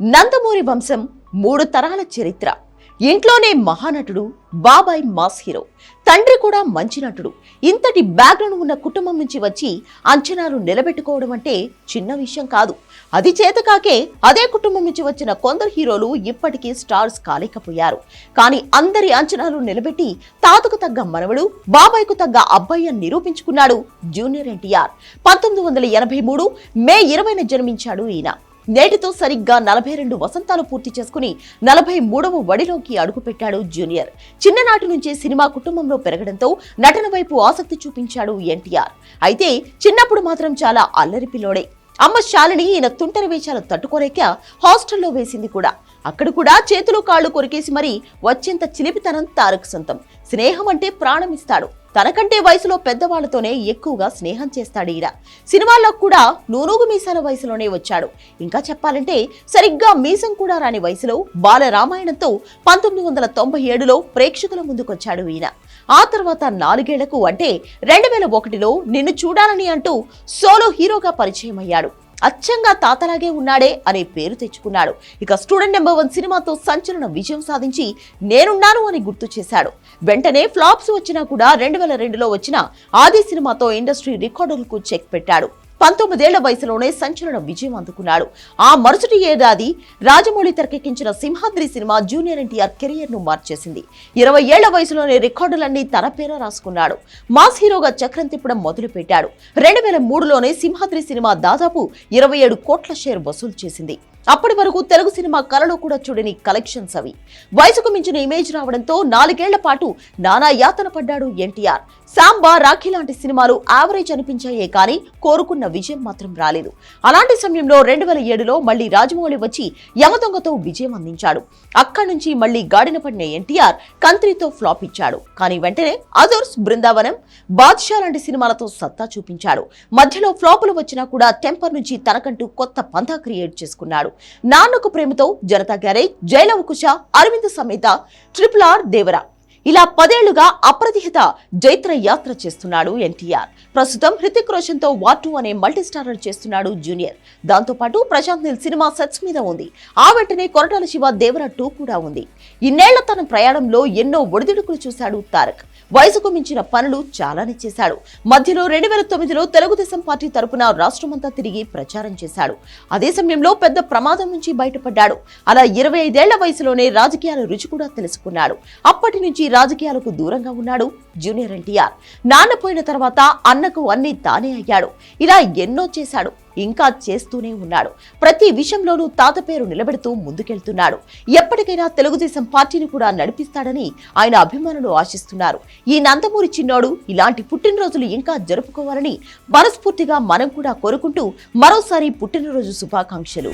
నందమూరి వంశం మూడు తరాల చరిత్ర. ఇంట్లోనే మహానటుడు బాబాయ్ మాస్ హీరో. తండ్రి కూడా మంచి నటుడు. ఇంతటి బ్యాక్గ్రౌండ్ ఉన్న కుటుంబం నుంచి వచ్చి అంచనాలు నిలబెట్టుకోవడం అంటే చిన్న విషయం కాదు. అది చేతకాకే అదే కుటుంబం నుంచి వచ్చిన కొందరు హీరోలు ఇప్పటికీ స్టార్స్ కాలేకపోయారు. కానీ అందరి అంచనాలు నిలబెట్టి తాతకు తగ్గ మనవడు బాబాయ్కు తగ్గ అబ్బాయి అని నిరూపించుకున్నాడు జూనియర్ ఎన్టీఆర్. పంతొమ్మిది వందల ఎనభై మూడు మే ఇరవైన జన్మించాడు ఈయన. నేటితో సరిగ్గా నలభై రెండు వసంతాలు పూర్తి చేసుకుని నలభై మూడవ వడిలోకి అడుగుపెట్టాడు జూనియర్. చిన్ననాటి నుంచే సినిమా కుటుంబంలో పెరగడంతో నటన వైపు ఆసక్తి చూపించాడు ఎన్టీఆర్. అయితే చిన్నప్పుడు మాత్రం చాలా అల్లరి పిల్లోడే. అమ్మ శాలిని ఈయన తుంటరి వేషాలు తట్టుకోలేక హాస్టల్లో వేసింది కూడా. అక్కడ కూడా చేతులు కాళ్ళు కొరికేసి మరీ వచ్చేంత చిలిపితనం తారక్ సొంతం. స్నేహం అంటే ప్రాణం ఇస్తాడు తనకంటే వయసులో పెద్దవాళ్ళతోనే ఎక్కువగా స్నేహం చేస్తాడు ఈరా సినిమాల్లో కూడా నూనూగు మీసాల వయసులోనే వచ్చాడు. ఇంకా చెప్పాలంటే సరిగ్గా మీసం కూడా రాని వయసులో బాల రామాయణంతో పంతొమ్మిది వందల తొంభై ఏడులో ప్రేక్షకుల ముందుకొచ్చాడు ఈయన ఆ తర్వాత నాలుగేళ్ళకు అంటే రెండు వేల ఒకటిలో నిన్ను చూడాలని అంటూ సోలో హీరోగా పరిచయం అయ్యాడు అచ్చంగా తాతలాగే ఉన్నాడే అనే పేరు తెచ్చుకున్నాడు. ఇక స్టూడెంట్ నెంబర్ వన్ సినిమాతో సంచలన విజయం సాధించి నేనున్నాను అని గుర్తు చేశాడు. వెంటనే ఫ్లాప్స్ వచ్చినా కూడా రెండు వేల రెండులో వచ్చిన ఆది సినిమాతో ఇండస్ట్రీ రికార్డులకు చెక్ పెట్టాడు. పంతొమ్మిదేళ్ళ వయసులోనే సంచలన విజయం అందుకున్నాడు. ఆ మరుసటి ఏడాది రాజమౌళి తెరకెక్కించిన సింహాద్రి సినిమా జూనియర్ ఎన్టీఆర్ కెరియర్ను మార్చేసింది. ఇరవై ఏళ్ళ వయసులోనే రికార్డులన్నీ తన పేర రాసుకున్నాడు. మాస్ హీరోగా చక్రం తిప్పడం మొదలుపెట్టాడు. రెండు వేల మూడులోనే సింహాద్రి సినిమా దాదాపు ఇరవై ఏడు కోట్ల షేర్ వసూలు చేసింది. అప్పటి వరకు తెలుగు సినిమా కళలో కూడా చూడని కలెక్షన్స్ అవి. వయసుకు మించిన ఇమేజ్ రావడంతో నాలుగేళ్ళ పాటు నానా యాతన పడ్డాడు ఎన్టీఆర్. సాంబా రాఖీ లాంటి సినిమాలు యావరేజ్ అనిపించాయే కానీ కోరుకున్న విజయం మాత్రం రాలేదు. అలాంటి సమయంలో రెండు వేల ఏడులో మళ్ళీ రాజమౌళి వచ్చి యమదొంగతో విజయం అందించాడు. అక్కడి నుంచి మళ్ళీ గాడిన పడిన ఎన్టీఆర్ కంత్రితో ఫ్లాప్ ఇచ్చాడు. కానీ వెంటనే అదర్స్ బృందావనం బాద్షా లాంటి సినిమాలతో సత్తా చూపించాడు. మధ్యలో ఫ్లాపులు వచ్చినా కూడా టెంపర్ నుంచి తనకంటూ కొత్త పంథా క్రియేట్ చేసుకున్నాడు. నాన్నకు ప్రేమతో జనతా గ్యారేజ్ జైలవకుశ అరవింద్ సమేత ట్రిపుల్ ఆర్ దేవరా. ఇలా పదేళ్ళుగా అప్రతిహిత జైత్ర యాత్ర చేస్తున్నాడు ఎన్టీఆర్. ప్రస్తుతం హృతిక్ రోషన్తో వార్ టూ అనే మల్టీస్టారర్ చేస్తున్నాడు జూనియర్. దాంతో పాటు ప్రశాంత్ నిల్ సినిమా సెట్స్ మీద ఉంది. ఆ వెంటనే కొరటాల శివ దేవర టూ కూడా ఉంది. ఇన్నేళ్ళ తన ప్రయాణంలో ఎన్నో ఒడిదుడుకులు చూశాడు తారక్. వయసుకు మించిన పనులు చాలానే చేశాడు. మధ్యలో రెండు వేల తొమ్మిదిలో తెలుగుదేశం పార్టీ తరపున రాష్ట్రమంతా తిరిగి ప్రచారం చేశాడు. అదే సమయంలో పెద్ద ప్రమాదం నుంచి బయటపడ్డాడు. అలా ఇరవై ఐదేళ్ళ వయసులోనే రాజకీయాల రుచి కూడా తెలుసుకున్నాడు. అప్పటి నుంచి రాజకీయాలకు దూరంగా ఉన్నాడు. జూనియర్ ఎన్టీఆర్. నాన్న పోయిన తర్వాత అన్నకు అన్ని తానే అయ్యాడు. ఇలా ఎన్నో చేశాడు. ఇంకా చేస్తూనే ఉన్నాడు. ప్రతి విషయంలోనూ తాత పేరు నిలబెడుతూ ముందుకెళ్తున్నాడు. ఎప్పటికైనా తెలుగుదేశం పార్టీని కూడా నడిపిస్తాడని ఆయన అభిమానులు ఆశిస్తున్నారు. ఈ నందమూరి చిన్నోడు ఇలాంటి పుట్టినరోజులు ఇంకా జరుపుకోవాలని మనస్ఫూర్తిగా మనం కూడా కోరుకుంటూ మరోసారి పుట్టినరోజు శుభాకాంక్షలు.